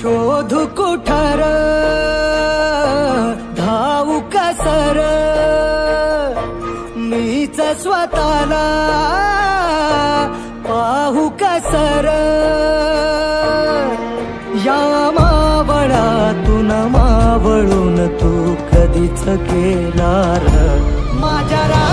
शोध कोठार? धाऊ सर? मीच स्वतःला पाहू कसर या मावळातून मावळून तू कधीच केला माझ्या